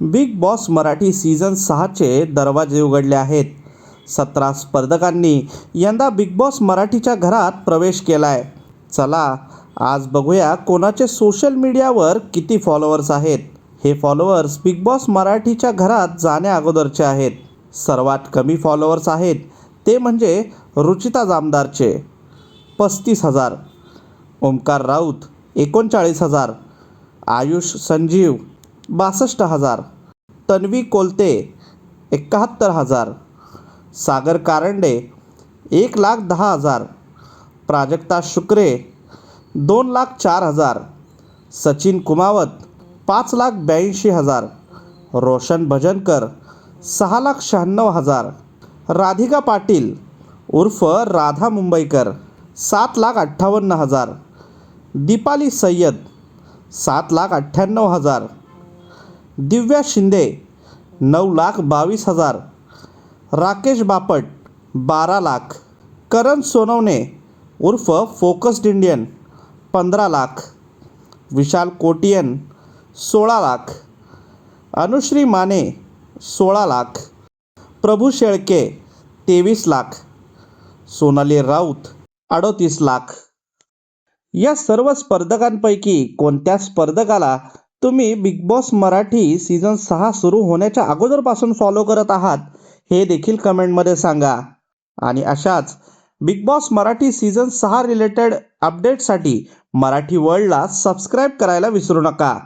Big boss Marathi season सहाचे दरवाजे उघडले आहेत. सतरा स्पर्धकांनी यंदा बिग बॉस मराठीच्या घरात प्रवेश केला आहे चला आज बघूया कोणाचे सोशल मीडियावर किती फॉलोअर्स आहेत. हे फॉलोअर्स बिग बॉस मराठीच्या घरात जाण्या अगोदरचे आहेत. सर्वात कमी फॉलोअर्स आहेत ते म्हणजे रुचिता जामदारचे. पस्तीस हजार. ओमकार राऊत एकोणचाळीस हजार. आयुष संजीव बासष्ट हजार. तन्वी कोलते एकाहत्तर हजार. सागर कारंडे एक लाख दहा हजार. प्राजक्ता शुक्रे दोन लाख चार हजार. सचिन कुमावत पाच लाख ब्याऐंशी हजार. रोशन भजनकर सहा लाख शहाण्णव हजार. राधिका पाटील उर्फ राधा मुंबईकर सात लाख अठ्ठावन्न हजार. दीपाली सय्यद सात लाख अठ्ठ्याण्णव हजार. दिव्या शिंदे नऊ लाख बावीस हजार. राकेश बापट बारा लाख. करण सोनवणे उर्फ फोकस्ड इंडियन पंधरा लाख. विशाल कोटियन सोळा लाख. अनुश्री माने सोळा लाख. प्रभू शेळके तेवीस लाख. सोनाली राऊत अडोतीस लाख. या सर्व स्पर्धकांपैकी कोणत्या स्पर्धकाला तुम्ही बिग बॉस मराठी सीझन सहा सुरू होण्याच्या अगोदरपासून फॉलो करत आहात हे देखील कमेंटमध्ये सांगा. आणि अशाच बिग बॉस मराठी सीझन सहा रिलेटेड अपडेटसाठी मराठी वर्ल्डला सबस्क्राईब करायला विसरू नका.